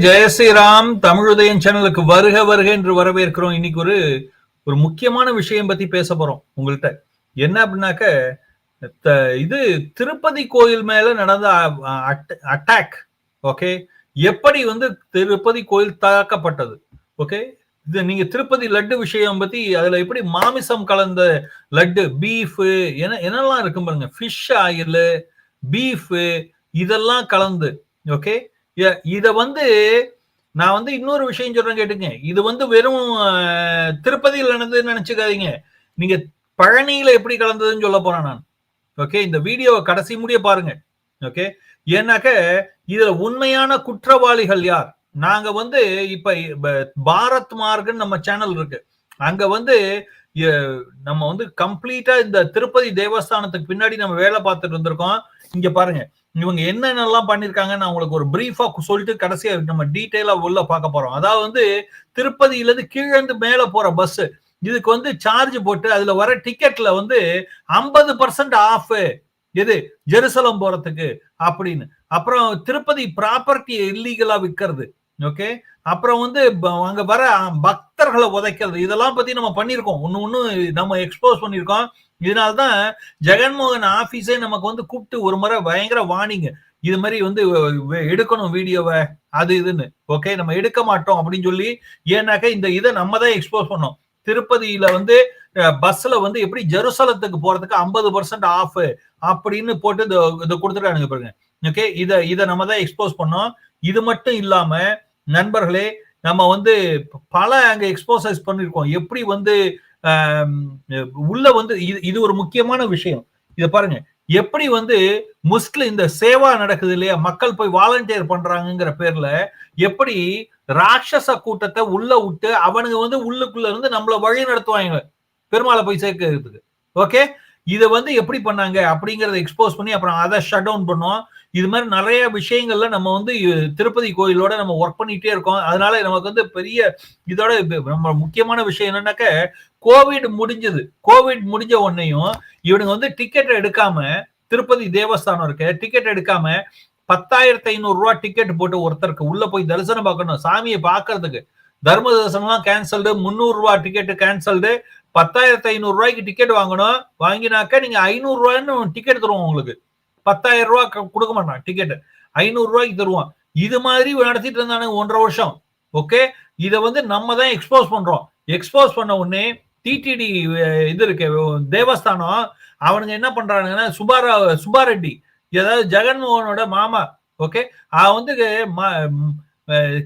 ஜெய ஸ்ரீராம் தமிழுதயம் சேனலுக்கு வருக வருக என்று வரவேற்கிறோம். இன்னைக்கு ஒரு ஒரு முக்கியமான விஷயம் பத்தி பேச போறோம் உங்கள்கிட்ட என்ன அப்படின்னாக்க இது திருப்பதி கோயில் மேல நடந்த அட்டாக் ஓகே எப்படி வந்து திருப்பதி கோயில் தாக்கப்பட்டது ஓகே இது நீங்க திருப்பதி லட்டு விஷயம் பத்தி அதுல எப்படி மாமிசம் கலந்த லட்டு பீஃப் என்ன என்னெல்லாம் இருக்கும் பாருங்க. ஃபிஷ் ஆயில் பீஃப் இதெல்லாம் கலந்து ஓகே இத வந்து நான் வந்து இன்னொரு விஷயம் சொல்றேன் கேட்டுங்க. இது வந்து வெறும் திருப்பதியில் நடந்ததுன்னு நினைச்சுக்காதீங்க. நீங்க பழனியில எப்படி கலந்ததுன்னு சொல்ல போறேன் நான். ஓகே? இந்த வீடியோவை கடைசி முடிய பாருங்க. ஓகே? ஏன்னாக்க இதுல உண்மையான குற்றவாளிகள் யார்? நாங்க வந்து இப்ப பாரத் மார்க்னு நம்ம சேனல் இருக்கு. அங்க வந்து நம்ம வந்து கம்ப்ளீட்டா இந்த திருப்பதி தேவஸ்தானத்துக்கு பின்னாடி நம்ம வேலை பார்த்துட்டு இருந்திருக்கோம் இங்க பாருங்க. இவங்க என்னென்னலாம் பண்ணிருக்காங்க நான் உங்களுக்கு ஒரு பிரீஃபா சொல்லிட்டு கடைசியா நம்ம டீட்டெயிலா உள்ள பார்க்க போறோம். அதாவது வந்து திருப்பதியிலேருந்து கீழேந்து மேலே போகிற மேல போற பஸ் இதுக்கு வந்து சார்ஜ் போட்டு அதுல வர டிக்கெட்ல வந்து ஐம்பது பர்சன்ட் ஆஃப் எது? ஜெருசலம் போறதுக்கு அப்படின்னு. அப்புறம் திருப்பதி ப்ராப்பர்ட்டி இல்லீகலா விற்கிறது. ஓகே அப்புறம் வந்து அங்கே அங்க வர பக்தர்களை உதைக்கிறது. இதெல்லாம் பத்தி நம்ம பண்ணியிருக்கோம். ஒன்னு ஒண்ணு நம்ம எக்ஸ்போஸ் பண்ணியிருக்கோம். இதனால்தான் ஜெகன்மோகன் ஆபீஸே நமக்கு வந்து கூப்பிட்டு ஒரு முறை பயங்கர வாணிங்க இது மாதிரி வந்து எடுக்கணும் வீடியோவை அது இதுன்னு. ஓகே நம்ம எடுக்க மாட்டோம் அப்படின்னு சொல்லி ஏன்னாக்க இந்த இதை நம்ம தான் எக்ஸ்போஸ் பண்ணோம். திருப்பதியில வந்து பஸ்ல வந்து எப்படி ஜெருசலத்துக்கு போறதுக்கு ஐம்பது பர்சன்ட் ஆஃப் அப்படின்னு போட்டு இதை இதை கொடுத்துட்டானுங்க பாருங்க. ஓகே இதை இதை நம்ம தான் எக்ஸ்போஸ் பண்ணோம். இது மட்டும் இல்லாம நண்பர்களே நம்ம வந்து பல அங்க எக்ஸ்போசைஸ் பண்ணிருக்கோம் எப்படி வந்து உள்ள வந்து இது இது ஒரு முக்கியமான விஷயம். இத பாருங்க. எப்படி வந்து முஸ்லிம் இந்த சேவா நடக்குது இல்லையா? மக்கள் போய் வாலண்டியர் பண்றாங்கங்கிற பேர்ல எப்படி ராட்சச கூட்டத்தை உள்ள விட்டு அவனுங்க வந்து உள்ளுக்குள்ள இருந்து நம்மள வழி நடத்துவாங்க. பெருமாளை போய் சேர்க்கறதுக்கு. ஓகே? இதை வந்து எப்படி பண்ணாங்க? அப்படிங்கறத எக்ஸ்போஸ் பண்ணி அப்புறம் அதை ஷட் டவுன் பண்ணோம். இது மாதிரி நிறைய விஷயங்கள்ல நம்ம வந்து திருப்பதி கோயிலோட நம்ம ஒர்க் பண்ணிட்டே இருக்கோம். அதனால நமக்கு வந்து பெரிய இதோட நம்ம முக்கியமான விஷயம் என்னன்னாக்க கோவிட் முடிஞ்சது. கோவிட் முடிஞ்ச உடனேயும் இவனுங்க வந்து டிக்கெட் எடுக்காம திருப்பதி தேவஸ்தானம் இருக்கு. டிக்கெட் எடுக்காம பத்தாயிரத்தி ஐநூறு ரூபா டிக்கெட் போட்டு ஒருத்தருக்கு உள்ள போய் தரிசனம் பார்க்கணும். சாமியை பார்க்கறதுக்கு. தர்ம தரிசனம்லாம் கேன்சல்டு முந்நூறு ரூபா டிக்கெட் கேன்சல்டு பத்தாயிரத்தி ஐநூறு ரூபாய்க்கு டிக்கெட் வாங்கணும். வாங்கினாக்க நீங்க ஐநூறு ரூபாய்ன்னு டிக்கெட் தருவோம் உங்களுக்கு. பத்தாயிரம் ரூபா க- கொடுக்க மாட்டான் டிக்கெட் ஐநூறு ரூபாய்க்கு தருவான். இது மாதிரி நடத்திட்டு இருந்தானுங்க ஒன்றரை வருஷம். ஓகே இதை வந்து நம்ம தான் எக்ஸ்போஸ் பண்றோம். எக்ஸ்போஸ் பண்ண உடனே டிடிடி இது இருக்கு. தேவஸ்தானம். அவனுங்க என்ன பண்றானுங்கன்னா சுபாரா சுபாரெட்டி. ஏதாவது ஜெகன்மோகனோட மாமா. ஓகே? அவன் வந்து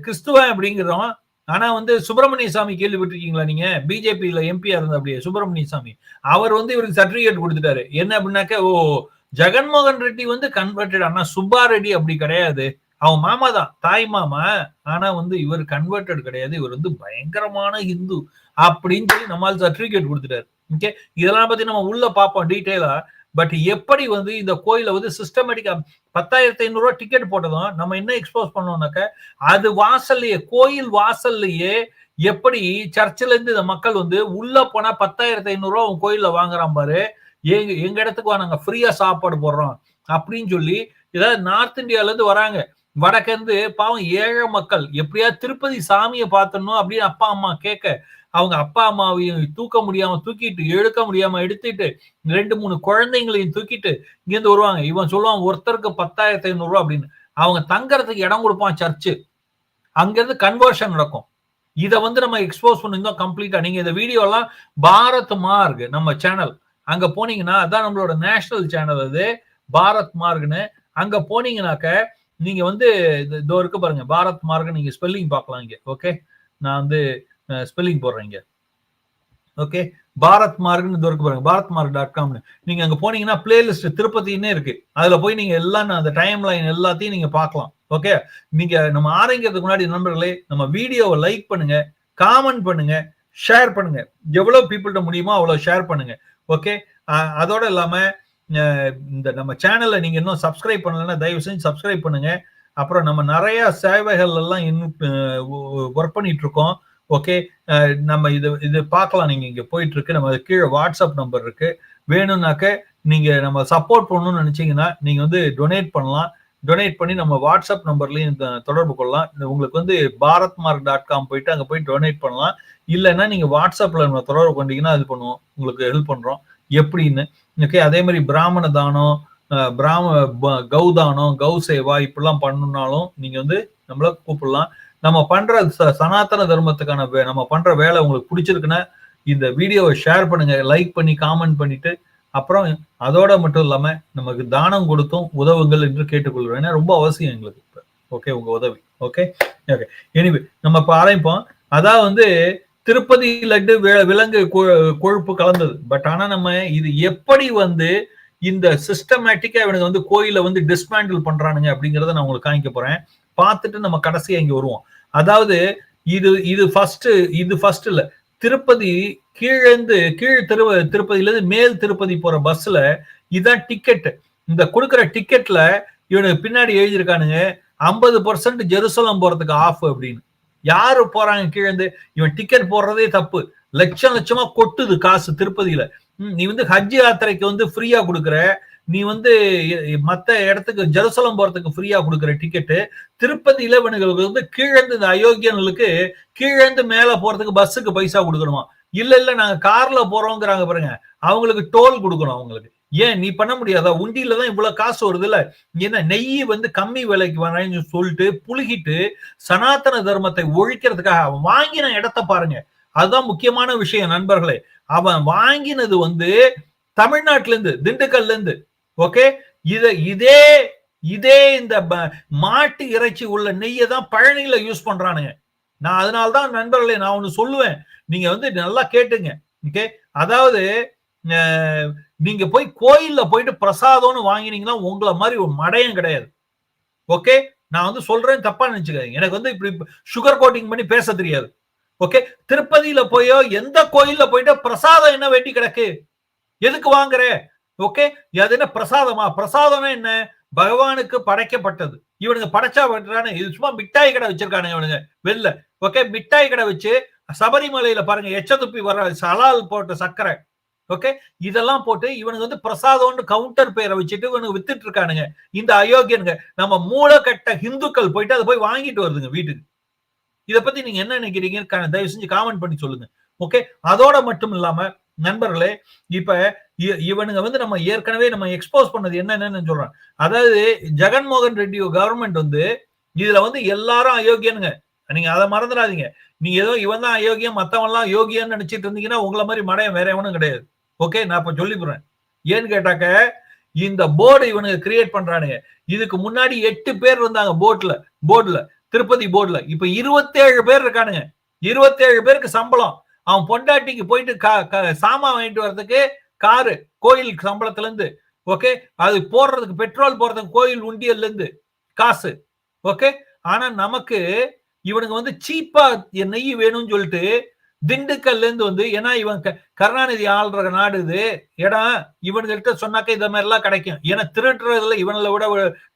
கிறிஸ்துவன் அப்படிங்கிறவன். ஆனா வந்து சுப்பிரமணிய சாமி கேள்விப்பட்டிருக்கீங்களா நீங்க? பிஜேபியில எம்பியா இருந்த அப்படியே சுப்பிரமணிய சாமி. அவர் வந்து இவருக்கு சர்டிபிகேட் கொடுத்துட்டாரு. என்ன அப்படின்னாக்க ஓ ஜெகன்மோகன் ரெட்டி வந்து கன்வெர்டட் ஆனா சுப்பா ரெட்டி அப்படி கிடையாது. அவன் மாமா தான் தாய் மாமா. ஆனா வந்து இவர் கன்வெர்டட் கிடையாது. இவர் வந்து பயங்கரமான ஹிந்து அப்படின்னு சொல்லி நம்மால் சர்டிபிகேட் கொடுத்துட்டாரு. ஓகே இதெல்லாம் பத்தி நம்ம உள்ள பார்ப்போம் டீட்டெயிலா பட் எப்படி வந்து இந்த கோயில வந்து சிஸ்டமேட்டிக்கா பத்தாயிரத்தி ஐநூறு டிக்கெட் போட்டதும் நம்ம என்ன எக்ஸ்போஸ் பண்ணோம்னாக்க அது வாசல்லையே கோயில் வாசல்லையே எப்படி சர்ச்சில் இருந்து இந்த மக்கள் வந்து உள்ள போனா பத்தாயிரத்தி ஐநூறுரூவா ரூபா உன் கோயில்ல வாங்குறான் பாரு. எங்க எங்க இடத்துக்கு வா நாங்க ஃப்ரீயா சாப்பாடு போடுறோம் அப்படின்னு சொல்லி ஏதாவது நார்த் இந்தியால இருந்து வராங்க. வடக்கிருந்து பாவம் ஏழை மக்கள் எப்படியா திருப்பதி சாமியை பார்த்தணும் அப்படின்னு அப்பா அம்மா கேட்க அவங்க அப்பா அம்மாவையும் தூக்க முடியாம தூக்கிட்டு எடுக்க முடியாம எடுத்துட்டு ரெண்டு மூணு குழந்தைங்களையும் தூக்கிட்டு இங்கேருந்து வருவாங்க. இவன் சொல்லுவான் ஒருத்தருக்கு பத்தாயிரத்தி ஐநூறுரூவா அப்படின்னு. அவங்க தங்கறதுக்கு இடம் கொடுப்பான் சர்ச்சு. அங்கிருந்து கன்வர்ஷன் நடக்கும். இதை வந்து நம்ம எக்ஸ்போஸ் பண்ணியிருந்தோம் கம்ப்ளீட்டா நீங்க இந்த வீடியோலாம் பாரத் மார்க் நம்ம சேனல் அங்க போனீங்கன்னா அதான் நம்மளோட நேஷனல் சேனல் அது. பாரத் மார்க்னு. அங்க போனீங்கன்னாக்க நீங்க வந்து இது- இதோ இருக்கு பாருங்க பாரத் மார்க் நீங்க ஸ்பெல்லிங் பார்க்கலாம் இங்க ஓகே நான் வந்து ஸ்பெல்லிங் போடுறேன் இங்க. ஓகே பாரத் மார்க்னு இதோ இருக்கு பாருங்க பாரத் மார்க் டாட் காம்னு நீங்க அங்க போனீங்கன்னா பிளேலிஸ்ட் திருப்பதினே இருக்கு. அதுல போய் நீங்க எல்லாம் அந்த டைம் லைன் எல்லாத்தையும் நீங்க பார்க்கலாம் ஓகே நீங்க நம்ம ஆரம்பிக்கிறதுக்கு முன்னாடி நண்பர்களே நம்ம வீடியோவை லைக் பண்ணுங்க காமெண்ட் பண்ணுங்க ஷேர் பண்ணுங்க. எவ்வளவு பீப்புள்கிட்ட முடியுமோ அவ்வளவு ஷேர் பண்ணுங்க ஓகே அதோட இல்லாம இந்த நம்ம சேனலை நீங்க இன்னும் சப்ஸ்கிரைப் பண்ணலைன்னா தயவு செஞ்சு சப்ஸ்கிரைப் பண்ணுங்க. அப்புறம் நம்ம நிறைய சேவைகள் எல்லாம் இன்னும் ஒர்க் பண்ணிட்டு இருக்கோம். ஓகே நம்ம இது இது பார்க்கலாம். நீங்க இங்க போயிட்டு இருக்கு நம்ம கீழே வாட்ஸ்அப் நம்பர் இருக்கு. வேணும்னாக்க நீங்க நம்ம சப்போர்ட் பண்ணணும்னு நினைச்சீங்கன்னா நீங்க வந்து டொனேட் பண்ணலாம். டொனேட் பண்ணி நம்ம வாட்ஸ்அப் நம்பர்லையும் தொடர்பு கொள்ளலாம். உங்களுக்கு வந்து பாரத் மார்க் டாட் காம் போயிட்டு அங்கே போய் டொனேட் பண்ணலாம். இல்லைன்னா நீங்கள் வாட்ஸ்அப்பில் நம்ம தொடர்பு கொண்டீங்கன்னா அது பண்ணுவோம். உங்களுக்கு ஹெல்ப் பண்ணுறோம் எப்படின்னு? ஓகே அதே மாதிரி பிராமண தானம் பிராம கௌதானம் கௌ சேவா இப்படிலாம் பண்ணணும்னாலும் நீங்க வந்து நம்மள கூப்பிடலாம். நம்ம பண்ற சனாதன தர்மத்துக்கான நம்ம பண்ற வேலை உங்களுக்கு பிடிச்சிருக்குன்னா இந்த வீடியோவை ஷேர் பண்ணுங்க லைக் பண்ணி காமெண்ட் பண்ணிட்டு அப்புறம் அதோட மட்டும் இல்லாம நமக்கு தானம் கொடுத்தும் உதவுங்கள் என்று கேட்டுக்கொள்கிறோம் ஏன்னா ரொம்ப அவசியம் எங்களுக்கு இப்போ. ஓகே உங்க உதவி. ஓகே ஓகே எனிவே நம்ம இப்ப ஆரம்பிப்போம். அதான் வந்து திருப்பதி லட்டு விலங்கு கொழுப்பு கலந்தது. பட் ஆனா நம்ம இது எப்படி வந்து இந்த சிஸ்டமேட்டிக்கா இவனுக்கு வந்து கோயில வந்து டிஸ்மேண்டில் பண்றானுங்க அப்படிங்கறத நான் உங்களுக்கு காமிக்க போறேன். பார்த்துட்டு நம்ம கடைசியா இங்க வருவோம். அதாவது இது இது ஃபர்ஸ்ட் இது ஃபர்ஸ்ட் இல்ல. திருப்பதி கீழேந்து கீழ் திரு திருப்பதியில இருந்து மேல் திருப்பதி போற பஸ்ல இதான் டிக்கெட் இந்த கொடுக்குற டிக்கெட்ல இவனுக்கு பின்னாடி எழுதியிருக்கானுங்க ஐம்பது பர்சன்ட் ஜெருசலம் போறதுக்கு ஆஃப் அப்படின்னு. யாரு போறாங்க கீழேந்து இவன் டிக்கெட் போடுறதே தப்பு. லட்சம் லட்சமா கொட்டுது காசு திருப்பதியில. நீ வந்து ஹஜ் யாத்திரைக்கு வந்து ஃப்ரீயா கொடுக்குற. நீ வந்து மத்த இடத்துக்கு ஜெருசலம் போறதுக்கு ஃப்ரீயா கொடுக்குற டிக்கெட்டு திருப்பதி இளவனுகளுக்கு வந்து கீழேந்து இந்த அயோக்கியர்களுக்கு கீழேந்து மேல போறதுக்கு பஸ்ஸுக்கு பைசா கொடுக்கணுமா? இல்ல இல்ல நாங்க கார்ல போறோங்கிறாங்க பாருங்க. அவங்களுக்கு டோல் கொடுக்கணும் அவங்களுக்கு. ஏன் நீ பண்ண முடியாதா? உண்டியில தான் இவ்வளவு காசு வருது இல்ல ஏன்னா நெய் வந்து கம்மி விலைக்கு வரேன்னு சொல்லிட்டு புழுகிட்டு சனாதன தர்மத்தை ஒழிக்கிறதுக்காக அவன் வாங்கின இடத்த பாருங்க. அதுதான் முக்கியமான விஷயம் நண்பர்களே. அவன் வாங்கினது வந்து தமிழ்நாட்டுல இருந்து திண்டுக்கல்ல இருந்து ஓகே? இத இதே இதே இந்த மாட்டு இறைச்சி உள்ள நெய்யை தான் பழனியில யூஸ் பண்றானுங்க. நான் அதனால்தான் நண்பர்களே நான் ஒன்னு சொல்லுவேன். நீங்க வந்து நல்லா கேட்டுங்க. ஓகே? அதாவது நீங்க போய் கோயில்ல போயிட்டு பிரசாதம்னு வாங்கினீங்கன்னா உங்களை மாதிரி ஒரு மடையம் கிடையாது. ஓகே நான் வந்து சொல்றேன் தப்பா நினைச்சுக்காதீங்க. எனக்கு வந்து இப்படி சுகர் கோட்டிங் பண்ணி பேச தெரியாது. ஓகே திருப்பதியில போயோ எந்த கோயில்ல போயிட்டு பிரசாதம் என்ன வேண்டி கிடக்கு? எதுக்கு வாங்குற? ஓகே அது என்ன பிரசாதமா? பிரசாதம்னா என்ன? பகவானுக்கு படைக்கப்பட்டது. இவனுங்க படைச்சா பண்றானு இது சும்மா மிட்டாய் கடை வச்சிருக்கானுங்க இவனுங்க வெளில. ஓகே மிட்டாய் கடை வச்சு சபரிமலையில பாருங்க எச்ச துப்பி வர்ற சலால் போட்ட சர்க்கரை. ஓகே இதெல்லாம் போட்டு இவனுக்கு வந்து பிரசாதம்னு கவுண்டர் பேரை வச்சுட்டு இவனுக்கு வித்துட்டு இருக்கானுங்க. இந்த அயோக்கியனுங்க. நம்ம மூலக்கட்ட ஹிந்துக்கள் போயிட்டு அதை போய் வாங்கிட்டு வருதுங்க வீட்டுக்கு. இதை பத்தி நீங்க என்ன நினைக்கிறீங்க? தயவு செஞ்சு காமெண்ட் பண்ணி சொல்லுங்க. ஓகே அதோட மட்டும் இல்லாம நண்பர்களே இப்ப இவனுங்க வந்து நம்ம ஏற்கனவே நம்ம எக்ஸ்போஸ் பண்ணது என்னென்னு சொல்றேன். அதாவது ஜெகன்மோகன் ரெட்டி கவர்மெண்ட் வந்து இதுல வந்து எல்லாரும் அயோக்கியனுங்க. நீங்க அதை மறந்துடாதீங்க. நீங்க ஏதோ இவன் தான் அயோக்கியம் மத்தவன் எல்லாம் யோகியான்னு நினைச்சிட்டு இருந்தீங்கன்னா உங்களை மாதிரி மடையம் வேற எவனும் கிடையாது. ஓகே நான் இப்ப சொல்லி போறேன் ஏன்னு கேட்டாக்க இந்த போர்டு இவனுக்கு கிரியேட் பண்றானுங்க. இதுக்கு முன்னாடி எட்டு பேர் இருந்தாங்க போட்ல போர்டுல திருப்பதி போர்டுல இப்ப இருபத்தேழு பேர் இருக்கானுங்க. இருபத்தேழு பேருக்கு சம்பளம். அவன் பொண்டாட்டிக்கு போயிட்டு சாமான் வாங்கிட்டு வர்றதுக்கு காரு கோயில் சம்பளத்துல இருந்து ஓகே அது போடுறதுக்கு பெட்ரோல் போடுறதுக்கு கோயில் உண்டியல்ல இருந்து காசு. ஓகே ஆனா நமக்கு இவனுக்கு வந்து சீப்பா நெய் வேணும்னு சொல்லிட்டு திண்டுக்கல்ல இருந்து வந்து ஏன்னா இவன் கருணாநிதி ஆள்ற நாடு இது. இடம் இவன்கிட்ட சொன்னாக்க இந்த மாதிரி எல்லாம் கிடைக்கும். ஏன்னா திருடுறதுல இவனில் விட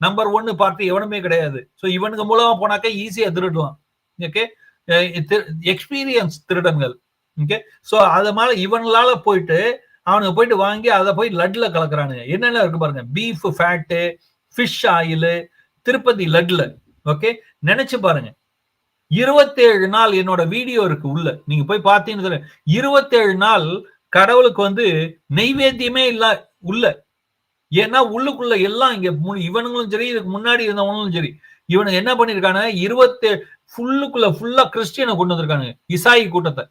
நம்பர் ஒன்னு பார்த்து எவனுமே கிடையாது. ஸோ இவனுக்கு மூலமா போனாக்க ஈஸியா திருடுவான். ஓகே எக்ஸ்பீரியன்ஸ் திருடன்கள். ஓகே ஸோ அது மாதிரி இவங்களால போயிட்டு அவனுக்கு போயிட்டு வாங்கி அதை போய் லட்ல கலக்குறானுங்க. என்னென்ன இருக்கு பாருங்க. Beef fat fish oil Tirupati லட்ல. Okay நினைச்சு பாருங்க. இருபத்தேழு நாள் என்னோட வீடியோ இருக்கு உள்ள. நீங்க போய் பார்த்தீங்கன்னு இருபத்தேழு நாள் கடவுளுக்கு வந்து நெய்வேத்தியமே இல்ல உள்ள. ஏன்னா உள்ளுக்குள்ள எல்லாம் இங்க இவனுங்களும் சரி இதுக்கு முன்னாடி இருந்தவங்களும் சரி இவனுக்கு என்ன பண்ணிருக்காங்க இருபத்தேழு ஃபுல்லுக்குள்ள ஃபுல்லா கிறிஸ்டியனை கொண்டு வந்திருக்காங்க இசாயி கூட்டத்தை.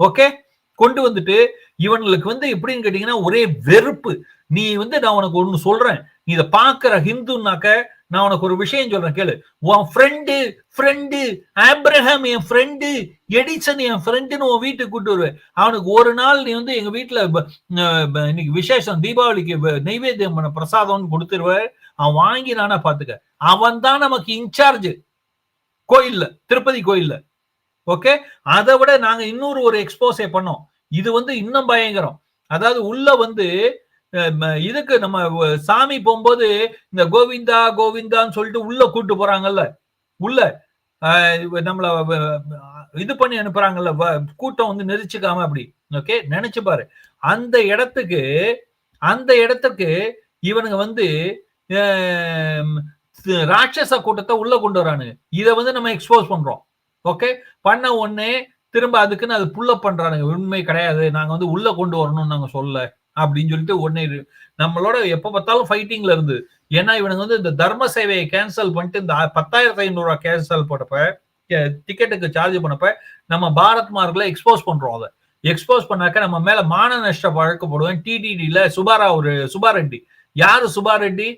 ஓகே? கொண்டு வந்துட்டு இவங்களுக்கு வந்து எப்படின்னு கேட்டீங்கன்னா ஒரே வெறுப்பு. நீ வந்து நான் உனக்கு ஒண்ணு சொல்றேன். நீ இதை பாக்குற ஹிந்துனாக்க நான் உனக்கு ஒரு விஷயம் சொல்றேன் கேளு. உன் ஃப்ரெண்டு ஃப்ரெண்டு ஆப்ரஹாம் என் ஃப்ரெண்டு எடிசன் என் ஃப்ரெண்டுன்னு உன் வீட்டுக்கு கூட்டு வருவேன். அவனுக்கு ஒரு நாள் நீ வந்து எங்க வீட்டுல இன்னைக்கு விசேஷம் தீபாவளிக்கு நைவேத்தியம் பண்ண பிரசாதம்னு கொடுத்துருவ அவன் வாங்கி நானா பாத்துக்க. அவன் தான் நமக்கு இன்சார்ஜ் கோயில்ல திருப்பதி கோயில்ல. ஓகே அதை விட நாங்க இன்னொரு ஒரு எக்ஸ்போஸே பண்ணோம். இது வந்து இன்னும் பயங்கரம். அதாவது உள்ள வந்து இதுக்கு நம்ம சாமி போகும்போது இந்த கோவிந்தா கோவிந்தான்னு சொல்லிட்டு உள்ள கூட்டு போறாங்கல்ல. உள்ள நம்மள இது பண்ணி அனுப்புறாங்கல்ல. கூட்டம் வந்து நெரிச்சுக்காம அப்படி. ஓகே? நினைச்சு பாரு. அந்த இடத்துக்கு அந்த இடத்துக்கு இவனுங்க வந்து ராட்சச கூட்டத்தை உள்ள கொண்டு வரானுங்க. இதை வந்து நம்ம எக்ஸ்போஸ் பண்றோம். ஓகே? பண்ண உடனே திரும்ப அதுக்குன்னு அது புல்லப் பண்றானுங்க. உண்மை கிடையாது. நாங்க வந்து உள்ள கொண்டு வரணும்னு நாங்க சொல்ல அப்படின்னு சொல்லிட்டு உடனே நம்மளோட எப்ப பார்த்தாலும் ஃபைட்டிங்ல இருந்து. ஏன்னா இவனுக்கு வந்து இந்த தர்ம சேவையை கேன்சல் பண்ணிட்டு இந்த பத்தாயிரத்தி ஐநூறுரூவா கேன்சல் போட்டப்ப டிக்கெட்டுக்கு சார்ஜ் பண்ணப்ப நம்ம பாரத் மார்க்ல எக்ஸ்போஸ் பண்றோம் அதை. எக்ஸ்போஸ் பண்ணாக்க நம்ம மேல மான நஷ்ட வழக்கு போடுவேன். டிடிடில சுபாரா ஒரு சுபாரெட்டி யாரு சுபாரெட்டி ரெட்டி?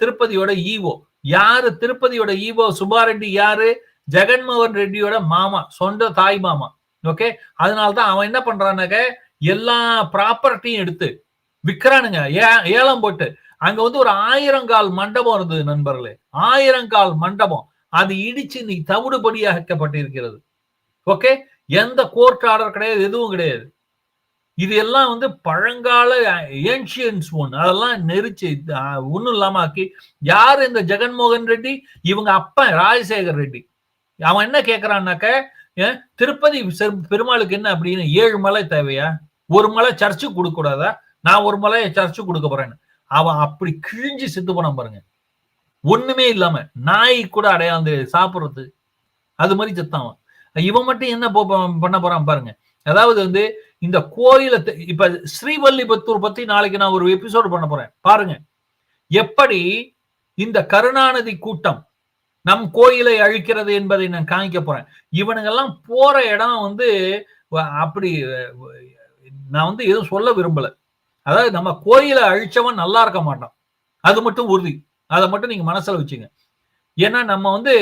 திருப்பதியோட ஈவோ யாரு திருப்பதியோட ஈவோ சுபாரெட்டி யாரு? ஜெகன்மோகன் ரெட்டியோட மாமா சொந்த தாய் மாமா. ஓகே? அதனால்தான் அவன் என்ன பண்றானாக்க எல்லா ப்ராப்பர்ட்டியும் எடுத்து விக்கிறானுங்க. ஏ- ஏலம் போட்டு. அங்க வந்து ஒரு ஆயிரங்கால் மண்டபம் இருந்தது நண்பர்களே. ஆயிரங்கால் மண்டபம். அது இடிச்சு நீ தவிடுபடியாக்கப்பட்டிருக்கிறது. ஓகே? எந்த கோர்ட் ஆர்டர் கிடையாது எதுவும் கிடையாது. இது எல்லாம் வந்து பழங்கால ஏன்ஷியன்ஸ் ஒன் அதெல்லாம் நெரிச்சு ஒன்றும் இல்லாம ஆக்கி யார் இந்த ஜெகன்மோகன் ரெட்டி? இவங்க அப்பன் ராஜசேகர் ரெட்டி. அவன் என்ன கேட்கறான்னாக்க திருப்பதி பெருமாளுக்கு என்ன அப்படின்னு ஏழு மலை தேவையா? ஒரு மலை சர்ச்சுக்கு கொடுக்க கூடாதா? நான் ஒரு மலையை சர்ச்சு கொடுக்க போறேன்னு. அவன் அப்படி கிழிஞ்சு செத்து போனான் பாருங்க. ஒண்ணுமே இல்லாம நாய் கூட அடையாந்து சாப்பிடுறது. அது மாதிரி செத்தான் அவன். இவன் மட்டும் என்ன போ- பண்ண போறான் பாருங்க. அதாவது வந்து இந்த கோயில இப்ப ஸ்ரீவல்லிபுத்தூர் பத்தி நாளைக்கு நான் ஒரு எபிசோடு பண்ண போறேன். பாருங்க. எப்படி இந்த கருணாநிதி கூட்டம் நம் கோயிலை அழிக்கிறது என்பதை நான் காமிக்க போறேன். இவனுங்கெல்லாம் போற இடம் வந்து அப்படி நான் வந்து எதுவும் சொல்ல விரும்பல. அதாவது நம்ம கோயிலை அழிச்சவன் நல்லா இருக்க மாட்டான். அது மட்டும் உறுதி. அதை மட்டும் நீங்க மனசுல வச்சுங்க. ஏன்னா நம்ம வந்து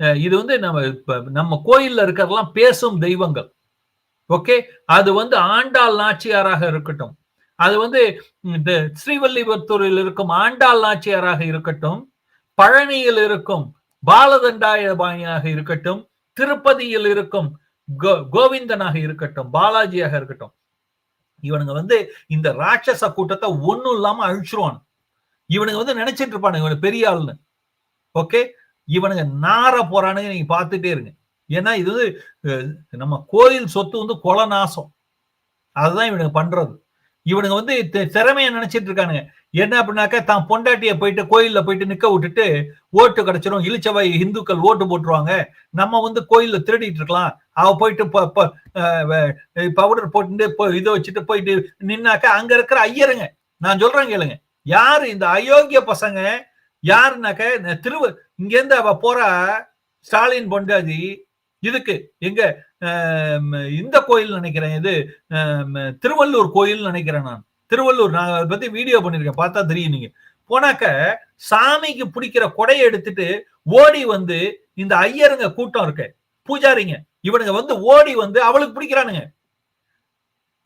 அஹ், இது வந்து நம்ம இப்ப நம்ம கோயில்ல இருக்கிறதெல்லாம் பேசும் தெய்வங்கள். ஓகே? அது வந்து ஆண்டாள் நாச்சியாராக இருக்கட்டும். அது வந்து இந்த ஸ்ரீவல்லிபுத்தூரில் இருக்கும் ஆண்டாள் நாச்சியாராக இருக்கட்டும் பழனியில் இருக்கும் பாலதண்டாயபாணியாக இருக்கட்டும் திருப்பதியில் இருக்கும் கோ- கோவிந்தனாக இருக்கட்டும் பாலாஜியாக இருக்கட்டும் இவனுங்க வந்து இந்த ராட்சச கூட்டத்தை ஒண்ணும் இல்லாம அழிச்சிருவான். இவனுங்க வந்து நினைச்சிட்டு இருப்பானுங்க இவனுக்கு பெரிய ஆளுன்னு ஓகே இவனுங்க நார போறானுங்க நீங்க பார்த்துட்டே இருங்க. ஏன்னா இது வந்து நம்ம கோயில் சொத்து வந்து கொலை நாசம் அதுதான் இவனுங்க பண்றது. இவனுங்க வந்து திறமைய நினைச்சிட்டு இருக்கானுங்க. என்ன அப்படின்னாக்கா தான் பொண்டாட்டிய போயிட்டு கோயில்ல போயிட்டு நிக்க விட்டுட்டு ஓட்டு கிடைச்சிரும். இழிச்சவாய் இந்துக்கள் ஓட்டு போட்டுருவாங்க. நம்ம வந்து கோயில்ல திருடிட்டு இருக்கலாம். அவ போயிட்டு பவுடர் போட்டு இதை வச்சுட்டு போயிட்டு நின்னாக்கா அங்க இருக்கிற ஐயருங்க. நான் சொல்றேன் கேளுங்க. யாரு இந்த அயோக்கிய பசங்க? யாருனாக்க திரு இங்கேருந்து அவ போறா ஸ்டாலின் பொண்டாதி இதுக்கு எங்க இந்த கோயில் நினைக்கிறேன் இது திருவள்ளூர் கோயில் நினைக்கிறேன் நான். திருவள்ளூர் நான் அதை பத்தி வீடியோ பண்ணிருக்கேன் பார்த்தா தெரியும் நீங்க. போனாக்க சாமிக்கு பிடிக்கிற கொடையை எடுத்துட்டு ஓடி வந்து இந்த ஐயருங்க கூட்டம் இருக்கு. பூஜாரிங்க இவனுங்க வந்து ஓடி வந்து அவளுக்கு பிடிக்கிறானுங்க.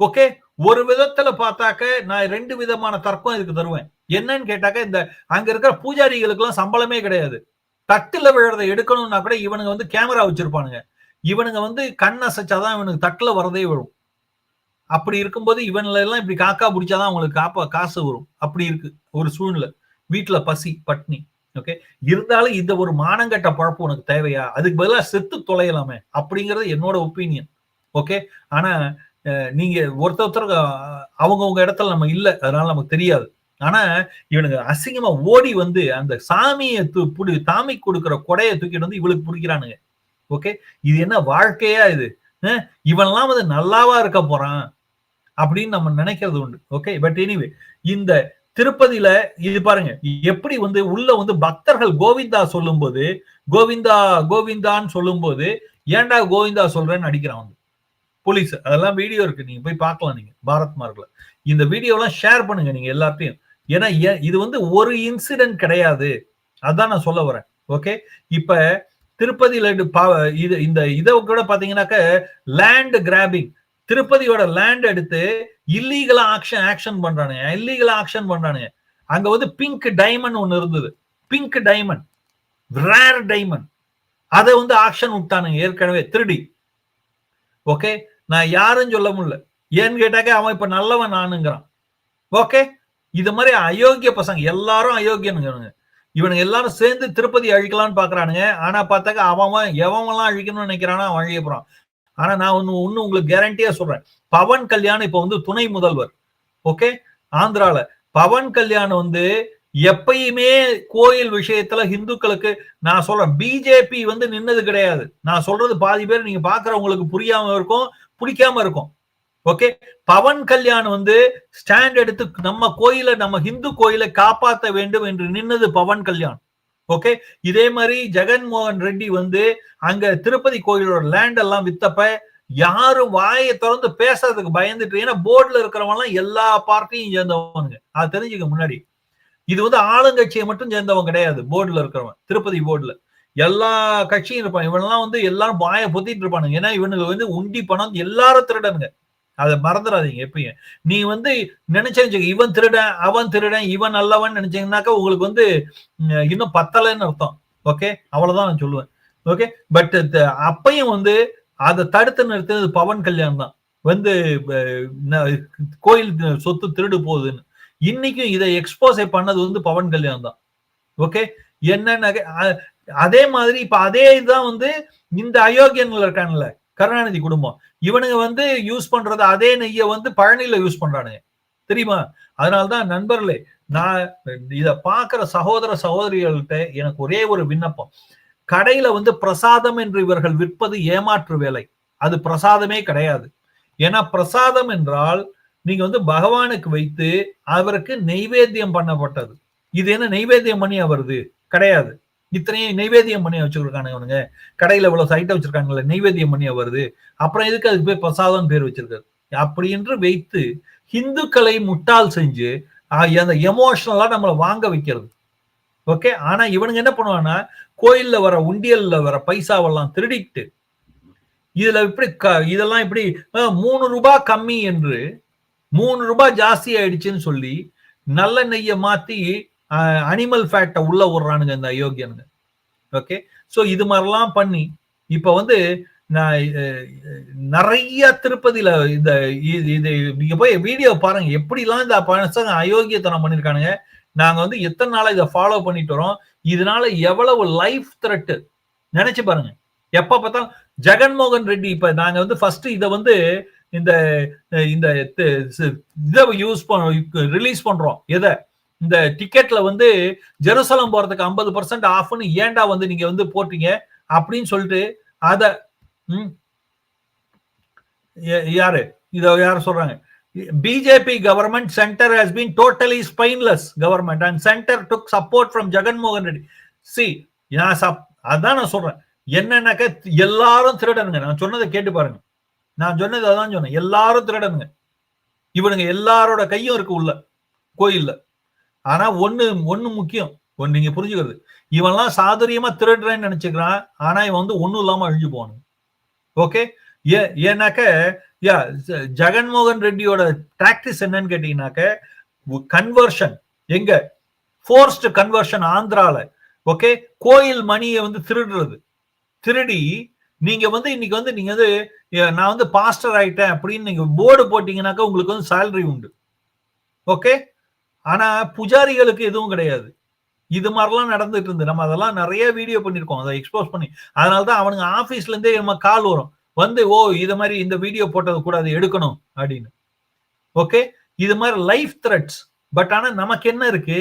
ஓகே? ஒரு விதத்துல பார்த்தாக்க நான் ரெண்டு விதமான தர்க்கம் இதுக்கு தருவேன். என்னன்னு கேட்டாக்க இந்த அங்க இருக்கிற பூஜாரிகளுக்கு எல்லாம் சம்பளமே கிடையாது. தட்டுல விழுறதை எடுக்கணும்னா கூட இவனுங்க வந்து கேமரா வச்சிருப்பானுங்க. இவனுங்க வந்து கண் அசைச்சாதான் இவனுக்கு தட்டுல வரதே வரும். அப்படி இருக்கும்போது இவன்ல எல்லாம் இப்படி காக்கா பிடிச்சாதான் அவங்களுக்கு காப்பா காசு வரும். அப்படி இருக்கு. ஒரு சூழ்நிலை. வீட்டுல பசி பட்னி. ஓகே? இருந்தாலும் இந்த ஒரு மானங்கட்ட பழப்பு உனக்கு தேவையா? அதுக்கு பதிலாக செத்து தொலையலாமே. அப்படிங்கிறது என்னோட ஒப்பீனியன். ஓகே? ஆனா நீங்க ஒருத்த ஒருத்தர் அவங்கவுங்க இடத்துல நம்ம இல்ல. அதனால நமக்கு தெரியாது. ஆனா இவனுங்க அசிங்கமா ஓடி வந்து அந்த சாமியை தூ- புடி தாமி கொடுக்குற கொடையை தூக்கிட்டு வந்து இவளுக்கு பிடிக்கிறானுங்க. ஓகே? இது என்ன வாழ்க்கையா இது? அஹ், இவன்லாம் வந்து நல்லாவா இருக்க போறான்? அப்படின்னு நம்ம நினைக்கிறது உண்டு. ஓகே பட் எனிவே இந்த திருப்பதியில இது பாருங்க எப்படி வந்து உள்ள வந்து பக்தர்கள் கோவிந்தா சொல்லும்போது கோவிந்தா கோவிந்தான்னு சொல்லும்போது ஏன்டா கோவிந்தா சொல்றேன்னு அடிக்கிறான் வந்து. போலீஸ் அதெல்லாம் வீடியோ இருக்கு. நீங்க போய் பார்க்கலாம் நீங்க பாரத் மார்க்ல. இந்த வீடியோலாம் ஷேர் பண்ணுங்க நீங்க எல்லாத்தையும் ஏன்னா இது வந்து ஒரு இன்சிடென்ட் கிடையாது. அதான் நான் சொல்ல வரேன். ஓகே இப்ப திருப்பதியில பா- இது இந்த இதை கூட பாத்தீங்கன்னாக்க லேண்ட் கிராபிங் திருப்பதியோட லேண்ட் எடுத்து இல்லீகலா ஆக்ஷன் ஆக்ஷன் பண்றானுங்க. இல்லீகலா ஆக்ஷன் பண்றானுங்க. அங்க வந்து பிங்க் டைமண்ட் ஒன்னு இருந்தது. பிங்க் டைமண்ட் ரேர் டைமண்ட் அதை வந்து ஆக்ஷன் விட்டானுங்க ஏற்கனவே திருடி. ஓகே நான் யாரும் சொல்ல முடியல. ஏன்னு கேட்டாக்க அவன் இப்ப நல்லவன் நானுங்கிறான். ஓகே இது மாதிரி அயோக்கிய பசங்க. எல்லாரும் அயோக்கியனுங்க இவனுங்க எல்லாரும் சேர்ந்து திருப்பதி அழிக்கலாம்னு பாக்குறானுங்க. ஆனா பார்த்தாக்க அவன் எவன்லாம் அழிக்கணும்னு நினைக்கிறானோ அவன் அழிய போறான். ஆனா நான் ஒன்னு ஒண்ணு உங்களுக்கு கேரண்டியா சொல்றேன். பவன் கல்யாண் இப்ப வந்து துணை முதல்வர். ஓகே ஆந்திரால. பவன் கல்யாண் வந்து எப்பயுமே கோயில் விஷயத்துல ஹிந்துக்களுக்கு நான் சொல்றேன் பிஜேபி வந்து நின்னது கிடையாது. நான் சொல்றது பாதி பேர் நீங்க பாக்குறவங்களுக்கு புரியாம இருக்கும் பிடிக்காம இருக்கும். ஓகே பவன் கல்யாண் வந்து ஸ்டாண்ட் எடுத்து நம்ம கோயிலை நம்ம ஹிந்து கோயிலை காப்பாற்ற வேண்டும் என்று நின்னது பவன் கல்யாண் ஓகே இதே மாதிரி ஜெகன்மோகன் ரெட்டி வந்து அங்க திருப்பதி கோயிலோட லேண்ட் எல்லாம் வித்தப்ப யாரும் வாயை திறந்து பேசுறதுக்கு பயந்துட்டு ஏன்னா போர்டுல இருக்கிறவங்க எல்லாம் எல்லா பார்ட்டியும் சேர்ந்தவங்க. அது தெரிஞ்சுக்க முன்னாடி. இது வந்து ஆளுங்கட்சியை மட்டும் சேர்ந்தவங்க கிடையாது. போர்டுல இருக்கிறவன். திருப்பதி போர்டுல எல்லா கட்சியும் இருப்பாங்க இவனெல்லாம் வந்து எல்லாரும் வாயை பொத்திட்டு இருப்பானுங்க. ஏன்னா இவனுக்கு வந்து உண்டி பணம் எல்லாரும் திருடனுங்க. அதை மறந்துடாதீங்க எப்பயும். நீ வந்து நினைச்சு இவன் திருடன் அவன் திருடன் இவன் நல்லவன் நினைச்சீங்கன்னாக்கா உங்களுக்கு வந்து இன்னும் பத்தலைன்னு அர்த்தம். ஓகே? அவ்வளவுதான் நான் சொல்லுவேன். ஓகே? பட் அப்பையும் வந்து அதை தடுத்து நிறுத்தினது பவன் கல்யாண் தான். வந்து கோயில் சொத்து திருடு போகுதுன்னு. இன்னைக்கும் இதை எக்ஸ்போஸை பண்ணது வந்து பவன் கல்யாண் தான். ஓகே? என்னென்ன அதே மாதிரி இப்ப அதே இதுதான் வந்து இந்த அயோக்கியன்கள் இருக்காங்கல்ல கருணாநிதி குடும்பம். இவனுங்க வந்து யூஸ் பண்றது அதே நெய்ய வந்து பழனியில யூஸ் பண்றானுங்க. தெரியுமா? அதனால்தான் நண்பர்களே நான் இத பாக்குற சகோதர சகோதரிகள்கிட்ட எனக்கு ஒரே ஒரு விண்ணப்பம். கடையில வந்து பிரசாதம் என்று இவர்கள் விற்பது ஏமாற்று வேலை. அது பிரசாதமே கிடையாது. ஏன்னா பிரசாதம் என்றால் நீங்க வந்து பகவானுக்கு வைத்து அவருக்கு நெய்வேத்தியம் பண்ணப்பட்டது. இது என்ன நெய்வேத்தியம் பண்ணி வருது கிடையாது. இத்தனையும் நைவேத்தியம் பண்ணி வச்சிருக்கானுங்க அவனுங்க. கடையில இவ்வளவு சைட்டை வச்சிருக்காங்கல்ல நைவேத்தியம் பண்ணி வருது. அப்புறம் எதுக்கு அதுக்கு பேர் பிரசாதம் பேர் வச்சிருக்காரு? அப்படி என்று வைத்து ஹிந்துக்களை முட்டாள் செஞ்சு அந்த எமோஷனலா நம்மளை வாங்க வைக்கிறது. ஓகே ஆனா இவனுங்க என்ன பண்ணுவான்னா கோயில்ல வர உண்டியல்ல வர பைசாவெல்லாம் திருடிட்டு இதுல இப்படி இதெல்லாம் இப்படி மூணு ரூபாய் கம்மி என்று மூணு ரூபாய் ஜாஸ்தி ஆயிடுச்சுன்னு சொல்லி நல்ல நெய்யை மாத்தி அனிமல் ஃபேக்ட உள்ள விடுறானுங்க இந்த அயோக்கியனுங்க. ஓகே ஸோ இது மாதிரிலாம் பண்ணி இப்போ வந்து நான் நிறைய திருப்பதியில இந்த இது நீங்க போய் வீடியோ பாருங்க. எப்படிலாம் இந்த பசங்க அயோக்கியத்தனம் பண்ணியிருக்கானுங்க நாங்க வந்து எத்தனை நாளா இதை ஃபாலோ பண்ணிட்டு வரோம். இதனால எவ்வளவு லைஃப் த்ரெட்டு நினைச்சு பாருங்க. எப்ப பார்த்தாலும் ஜெகன்மோகன் ரெட்டி இப்ப நாங்க வந்து ஃபர்ஸ்ட் இதை வந்து இந்த இந்த இதை யூஸ் பண்ண ரிலீஸ் பண்றோம். எதை? இந்த டிக்கெட்ல வந்து ஜெருசலம் போறதுக்கு ஐம்பது பர்சன்ட் ஆஃப்னு ஏன்டா வந்து நீங்க வந்து போட்டீங்க அப்படின்னு சொல்லிட்டு அத யாரு? இத யாரு சொல்றாங்க? BJP government centre has been totally spineless government and centre took support from Jaganmohan Reddy C நான் அதான் நான் சொல்றேன். என்னன்னாக்க எல்லாரும் திருடனுங்க. நான் சொன்னதை கேட்டு பாருங்க. நான் சொன்னது அதான் சொன்னேன். எல்லாரும் திருடனுங்க. இவனுங்க எல்லாரோட கையும் இருக்கு உள்ள கோயில்ல. ஆனா ஒண்ணு ஒண்ணு முக்கியம். ஒன்னு நீங்க புரிஞ்சுக்கிறது. இவன்லாம் சாதுரியமா திருடுறேன்னு நினைச்சுக்கிறான். ஆனா இவன் வந்து ஒண்ணும் இல்லாம அழிஞ்சு போகணும். ஓகே? ஏ ஏன்னாக்க யா ஜெகன்மோகன் ரெட்டியோட டாக்டிஸ் என்னன்னு கேட்டீங்கன்னாக்க கன்வர்ஷன் எங்க? ஃபோர்ஸ்ட் கன்வர்ஷன் ஆந்திரால. ஓகே? கோயில் மணியை வந்து திருடுறது. திருடி நீங்க வந்து இன்னைக்கு வந்து நீங்க வந்து நான் வந்து பாஸ்டர் ஆயிட்டேன் அப்படின்னு நீங்க போர்டு போட்டீங்கன்னாக்கா உங்களுக்கு வந்து சேலரி உண்டு. ஓகே? ஆனா புஜாரிகளுக்கு எதுவும் கிடையாது. இது மாதிரிலாம் நடந்துட்டு இருந்து நம்ம அதெல்லாம் நிறைய வீடியோ பண்ணிருக்கோம். அதை எக்ஸ்போஸ் பண்ணி. அதனாலதான் அவனுங்க ஆபீஸ்ல இருந்தே நம்ம கால் வரும். வந்து ஓ இது மாதிரி இந்த வீடியோ போட்டது கூட அதை எடுக்கணும் அப்படின்னு. ஓகே இது மாதிரி லைஃப் த்ரெட்ஸ் பட் ஆனா நமக்கு என்ன இருக்கு?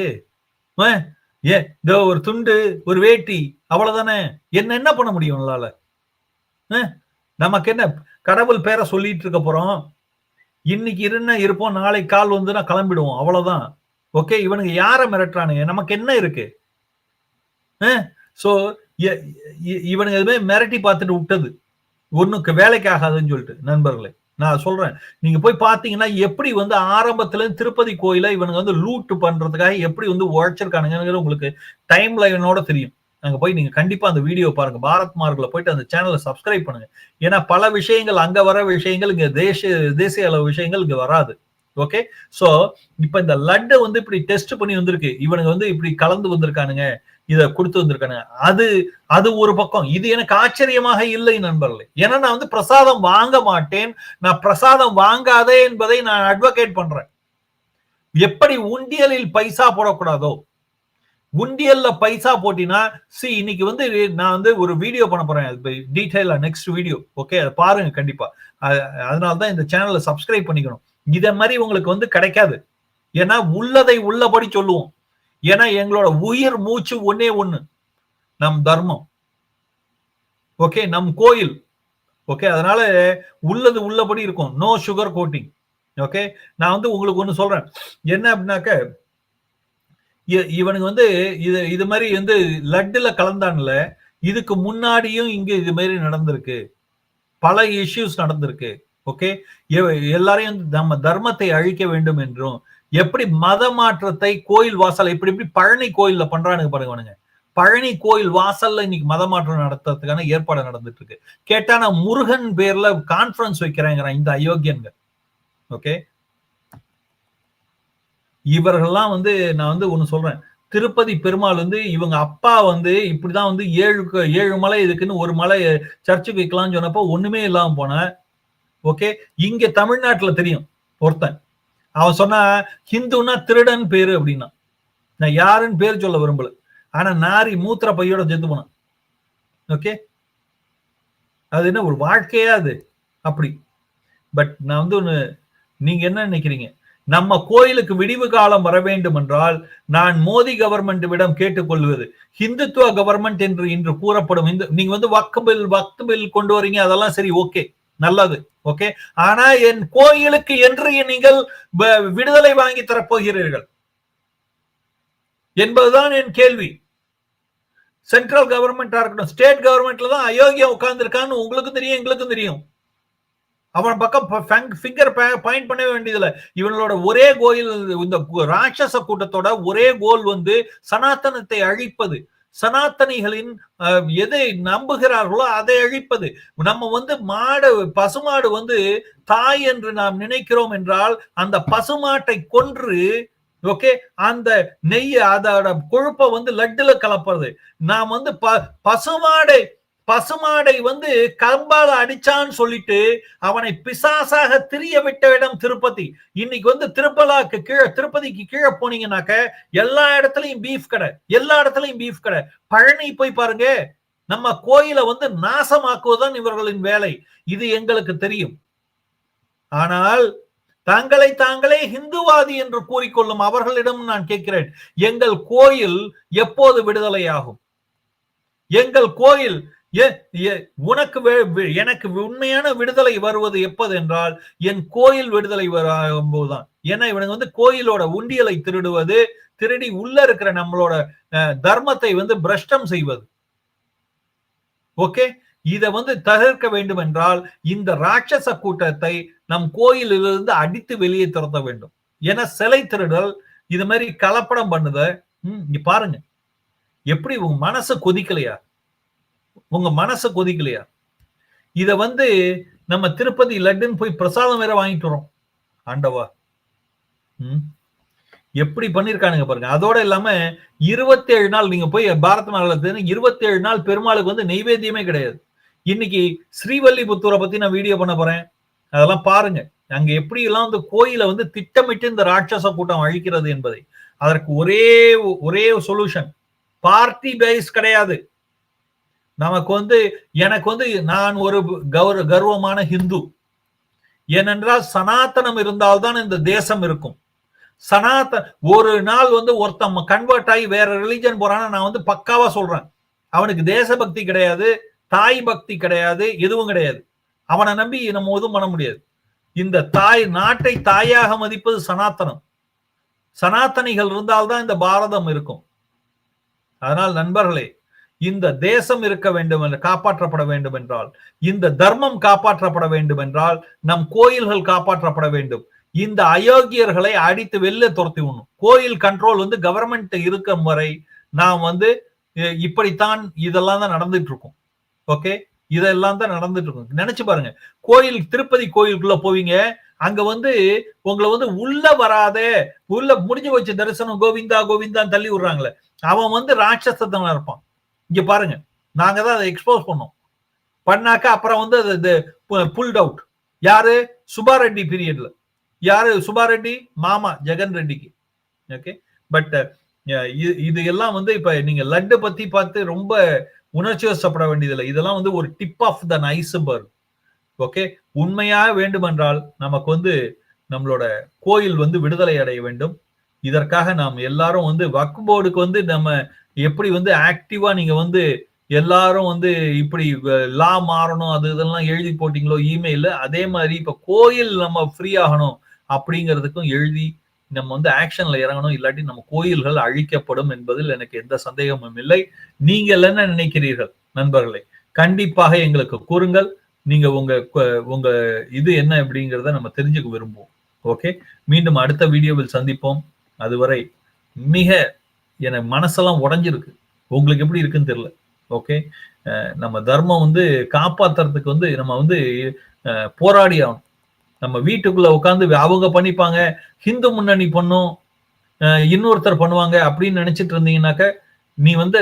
ஏ இந்த ஒரு துண்டு ஒரு வேட்டி அவ்வளவுதானே? என்ன என்ன பண்ண முடியும் உங்களால? நமக்கு என்ன கடவுள் பேரை சொல்லிட்டு இருக்க போறோம். இன்னைக்கு இருந்த இருப்போம் நாளை கால் வந்துன்னா கிளம்பிடுவோம். அவ்வளவுதான். ஓகே இவனுங்க யார மிரட்டுறானுங்க? நமக்கு என்ன இருக்கு? சோ இவனுங்க எதுவுமே மிரட்டி பார்த்துட்டு விட்டது. ஒன்றுக்கு வேலைக்கு ஆகாதுன்னு சொல்லிட்டு நண்பர்களே. நான் சொல்றேன். நீங்க போய் பாத்தீங்கன்னா எப்படி வந்து ஆரம்பத்துல திருப்பதி கோயில இவனுங்க வந்து லூட் பண்றதுக்காக எப்படி வந்து உழைச்சிருக்கானுங்கிறது உங்களுக்கு டைம் லைனோட தெரியும். அங்க போய் நீங்க கண்டிப்பா அந்த வீடியோ பாருங்க. பாரத் மார்க்ல போயிட்டு அந்த சேனலை சப்ஸ்கிரைப் பண்ணுங்க. ஏன்னா பல விஷயங்கள் அங்க வர விஷயங்கள் இங்க தேசிய தேசிய அளவு விஷயங்கள் இங்க வராது. ஓகே சோ இப்ப இந்த லட்டை வந்து இப்படி டெஸ்ட் பண்ணி வந்திருக்கு. இவனுங்க வந்து இப்படி கலந்து வந்திருக்கானுங்க. இத கொடுத்து வந்திருக்கானுங்க. அது அது ஒரு பக்கம். இது எனக்கு ஆச்சரியமாக இல்லை நண்பர்களே. ஏன்னா நான் வந்து பிரசாதம் வாங்க மாட்டேன். நான் பிரசாதம் வாங்காதே என்பதை நான் அட்வொகேட் பண்றேன். எப்படி உண்டியலில் பைசா போடக்கூடாதோ? உண்டியல்ல பைசா போட்டினா சி இன்னைக்கு வந்து நான் வந்து ஒரு வீடியோ பண்ண போறேன். டீடைலா நெக்ஸ்ட் வீடியோ ஓகே அதை பாருங்க கண்டிப்பா. அதனாலதான் இந்த சேனலை சப்ஸ்கிரைப் பண்ணிக்கணும். இத மாதிரி உங்களுக்கு வந்து கிடைக்காது. ஏன்னா உள்ளதை உள்ளபடி சொல்லுவோம். ஏன்னா எங்களோட உயிர் மூச்சு ஒன்னே ஒண்ணு. நம் தர்மம். ஓகே நம் கோயில். ஓகே அதனால உள்ளது உள்ளபடி இருக்கும். நோ சுகர் கோட்டிங் ஓகே நான் வந்து உங்களுக்கு ஒன்று சொல்றேன். என்ன அப்படின்னாக்க இவனுக்கு வந்து இது இது மாதிரி வந்து லட்டுல கலந்தான்ல இதுக்கு முன்னாடியும் இங்க இது மாதிரி நடந்திருக்கு. பல இஷ்யூஸ் நடந்திருக்கு. ஓகே எல்லாரையும் நம்ம தர்மத்தை அழிக்க வேண்டும் என்றும் எப்படி மத மாற்றத்தை கோயில் வாசல் இப்படி இப்படி பழனி கோயில்ல பண்றானுங்க பாருங்க பழனி கோயில் வாசல்ல இன்னைக்கு மத மாற்றம் நடத்துறதுக்கான ஏற்பாடு நடந்துட்டு இருக்கு. கேட்டா நான் முருகன் பேர்ல கான்பரன்ஸ் வைக்கிறாங்க இந்த அயோக்கியன்கள். ஓகே இவர்கள்லாம் வந்து நான் வந்து ஒண்ணு சொல்றேன். திருப்பதி பெருமாள் வந்து இவங்க அப்பா வந்து இப்படிதான் வந்து ஏழு ஏழு மலை இதுக்குன்னு ஒரு மலை சர்ச்சுக்கு வைக்கலாம்னு சொன்னப்போ ஒண்ணுமே இல்லாம போனேன் ஓகே இங்க தமிழ்நாட்டுல தெரியும் ஒருத்தன். அவன் சொன்னா ஹிந்துன்னா திருடன் பேரு அப்படின்னா. நான் யாருன்னு பேர் சொல்ல விரும்பல. ஆனா நாரி மூத்திர பையோட செத்து போனான். ஓகே அது என்ன ஒரு வாழ்க்கையா அது? அப்படி. பட் நான் வந்து ஒண்ணு நீங்க என்ன நினைக்கிறீங்க? நம்ம கோயிலுக்கு விடிவு காலம் வர வேண்டும் என்றால் நான் மோடி கவர்மெண்ட்டிடம் கேட்டுக்கொள்வது ஹிந்துத்துவ கவர்மெண்ட் என்று இன்று கூறப்படும் இந்து நீங்க வந்து வக்கு பில் வக்கு பில் கொண்டு வரீங்க அதெல்லாம் சரி ஓகே நல்லது ஓகே ஆனா என் கோயிலுக்கு என்று நீங்கள் விடுதலை வாங்கி தரப்போகிறீர்கள். என்பதுதான் என் கேள்வி. சென்ட்ரல் கவர்மெண்டா இருக்கட்டும் ஸ்டேட் கவர்மெண்ட்ல தான் அயோக்கியம் உட்கார்ந்துருக்கான்னு உங்களுக்கும் தெரியும் எங்களுக்கும் தெரியும். அவன் பக்கம் ஃபிங்கர் பாயிண்ட் பண்ண வேண்டியதில்ல. இவங்களோட ஒரே கோயில் இந்த ராட்சச கூட்டத்தோட ஒரே கோல் வந்து சனாத்தனத்தை அழிப்பது. சனாத்தனிகளின் எதை நம்புகிறார்களோ அதை அழிப்பது. நம்ம வந்து மாடு பசுமாடு வந்து தாய் என்று நாம் நினைக்கிறோம் என்றால் அந்த பசுமாட்டை கொன்று ஓகே அந்த நெய் அதோட கொழுப்பை வந்து லட்டுல கலப்புறது நாம் வந்து ப பசுமாடை பசுமாடை வந்து கம்பால அடிச்சான்னு சொல்லிட்டு அவனை பிசாசாக திரிய விட்ட இடம் திருப்பதி. இன்னைக்கு வந்து திருப்பலாக்கு கீழே திருப்பதிக்கு கீழே போனீங்கன்னாக்க எல்லா இடத்துலயும் பீஃப் கடை எல்லா இடத்துலயும் பீஃப் கடை. பழனி போய் பாருங்க நம்ம கோயிலை வந்து நாசமாக்குவதுதான் இவர்களின் வேலை. இது எங்களுக்கு தெரியும். ஆனால் தங்களை தாங்களே ஹிந்துவாதி என்று கூறிக்கொள்ளும் அவர்களிடம் நான் கேட்கிறேன். எங்கள் கோயில் எப்போது விடுதலையாகும்? எங்கள் கோயில் உனக்கு எனக்கு உண்மையான விடுதலை வருவது எப்பது என்றால் என் கோயில் விடுதலை போதுதான் ஏன்னா இவனுக்கு வந்து கோயிலோட உண்டியலை திருடுவது திருடி உள்ள இருக்கிற நம்மளோட தர்மத்தை வந்து பிரஷ்டம் செய்வது. ஓகே? இதை வந்து தகர்க்க வேண்டும் என்றால் இந்த ராட்சச கூட்டத்தை நம் கோயிலிலிருந்து அடித்து வெளியே துரத்த வேண்டும். என சிலை திருடல் இது மாதிரி கலப்படம் பண்ணுத. பாருங்க. எப்படி உங்க மனசு கொதிக்கலையா? உங்க மனசு கொதிக்கலையா? இத வந்து நம்ம திருப்பதி லட்டுன்னு போய் பிரசாதம் வேற வாங்கிட்டு வரோம் ஆண்டவா. உம் எப்படி பண்ணிருக்கானுங்க பாருங்க. அதோட இல்லாம இருபத்தி ஏழு நாள் நீங்க போய் பாரத மாநிலத்துல இருபத்தி ஏழு நாள் பெருமாளுக்கு வந்து நெய்வேத்தியமே கிடையாது. இன்னைக்கு ஸ்ரீவல்லிபுத்தூரை பத்தி நான் வீடியோ பண்ண போறேன். அதெல்லாம் பாருங்க. அங்க எப்படி எல்லாம் வந்து கோயில வந்து திட்டமிட்டு இந்த ராட்சச கூட்டம் அழிக்கிறது என்பதை. அதற்கு ஒரே ஒரே சொல்யூஷன் பார்ட்டி பேஸ் கிடையாது. நமக்கு வந்து எனக்கு வந்து நான் ஒரு கௌர கர்வமான ஹிந்து. ஏனென்றால் சனாத்தனம் இருந்தால்தான் இந்த தேசம் இருக்கும். சனாத்தன் ஒரு நாள் வந்து ஒருத்தன் கன்வெர்ட் ஆகி வேற ரிலிஜன் போறான்னு நான் வந்து பக்காவா சொல்றேன். அவனுக்கு தேசபக்தி கிடையாது தாய் பக்தி கிடையாது எதுவும் கிடையாது. அவனை நம்பி நம்ம எதுவும் பண்ண முடியாது. இந்த தாய் நாட்டை தாயாக மதிப்பது சனாத்தனம் சனாத்தனிகள் இருந்தால்தான் இந்த பாரதம் இருக்கும். அதனால் நண்பர்களே இந்த தேசம் இருக்க வேண்டும் என்று காப்பாற்றப்பட வேண்டும் என்றால் இந்த தர்மம் காப்பாற்றப்பட வேண்டும் என்றால் நம் கோயில்கள் காப்பாற்றப்பட வேண்டும். இந்த அயோக்கியர்களை அடித்து வெளில துரத்தி விடணும். கோயில் கண்ட்ரோல் வந்து கவர்மெண்ட் இருக்கும் வரை நாம் வந்து இப்படித்தான் இதெல்லாம் தான் நடந்துட்டு இருக்கும். ஓகே இதெல்லாம் தான் நடந்துட்டு இருக்கும். நினைச்சு பாருங்க. கோயில் திருப்பதி கோயிலுக்குள்ள போவீங்க. அங்க வந்து உங்களை வந்து உள்ள வராத. உள்ள முடிஞ்சு வச்ச தரிசனம் கோவிந்தா கோவிந்தான்னு தள்ளி விடுறாங்களே. அவன் வந்து ராட்சசத்தனா இருப்பான். இங்க பாருங்க. நாங்க தான் அதை எக்ஸ்போஸ் பண்ணோம். பண்ணாக்கா அப்புறம் வந்து அது புல்ட் அவுட் யாரு? சுபாரெட்டி பீரியட்ல யாரு? சுபாரெட்டி மாமா ஜெகன் ரெட்டிக்கு. ஓகே பட் இது எல்லாம் வந்து இப்ப நீங்க லட்டு பத்தி பார்த்து ரொம்ப உணர்ச்சி வசப்பட வேண்டியதில்லை. இதெல்லாம் வந்து ஒரு tip of the iceberg okay உண்மையாக வேண்டுமென்றால் நமக்கு வந்து நம்மளோட கோயில் வந்து விடுதலை அடைய வேண்டும். இதற்காக நாம் எல்லாரும் வந்து வக் போர்டுக்கு வந்து நம்ம எப்படி வந்து ஆக்டிவா நீங்க வந்து எல்லாரும் வந்து இப்படி லா மாறணும் அது இதெல்லாம் எழுதி போட்டீங்களோ இமெயில் அதே மாதிரி இப்ப கோயில் நம்ம ஃப்ரீ ஆகணும் அப்படிங்கிறதுக்கும் எழுதி நம்ம வந்து ஆக்ஷன்ல இறங்கணும் இல்லாட்டி நம்ம கோயில்கள் அழிக்கப்படும் என்பதில் எனக்கு எந்த சந்தேகமும் இல்லை. நீங்கள் என்ன நினைக்கிறீர்கள் நண்பர்களே? கண்டிப்பாக எங்களுக்கு கூறுங்கள். நீங்க உங்க உங்க இது என்ன அப்படிங்கிறத நம்ம தெரிஞ்சுக்க விரும்புவோம். ஓகே? மீண்டும் அடுத்த வீடியோவில் சந்திப்போம். அதுவரை மிக என மனசெல்லாம் உடஞ்சிருக்கு. உங்களுக்கு எப்படி இருக்குன்னு தெரியல. ஓகே நம்ம தர்மம் வந்து காப்பாத்துறதுக்கு வந்து நம்ம வந்து போராடி ஆகணும். நம்ம வீட்டுக்குள்ள உட்காந்து அவங்க பண்ணிப்பாங்க ஹிந்து முன்னணி பண்ணும் இன்னொருத்தர் பண்ணுவாங்க அப்படின்னு நினைச்சிட்டு இருந்தீங்கன்னாக்க நீ வந்து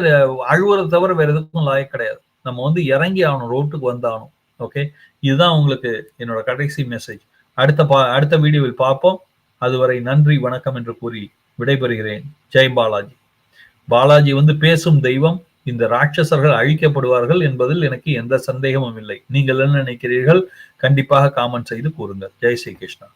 அழுவுறத தவிர வேற எதுக்கும் லாயக் கிடையாது. நம்ம வந்து இறங்கி ஆகணும் ரோட்டுக்கு வந்தாகணும். ஓகே இதுதான் உங்களுக்கு என்னோட கடைசி மெசேஜ் அடுத்த பா அடுத்த வீடியோவில் பார்ப்போம். அதுவரை நன்றி வணக்கம் என்று கூறி விடைபெறுகிறேன். ஜெய் பாலாஜி. பாலாஜி வந்து பேசும் தெய்வம் இந்த ராட்சசர்கள் அழிக்கப்படுவார்கள் என்பதில் எனக்கு எந்த சந்தேகமும் இல்லை. நீங்கள் என்ன நினைக்கிறீர்கள்? கண்டிப்பாக காமெண்ட் செய்து கூறுங்கள். ஜெய் ஸ்ரீ கிருஷ்ணா.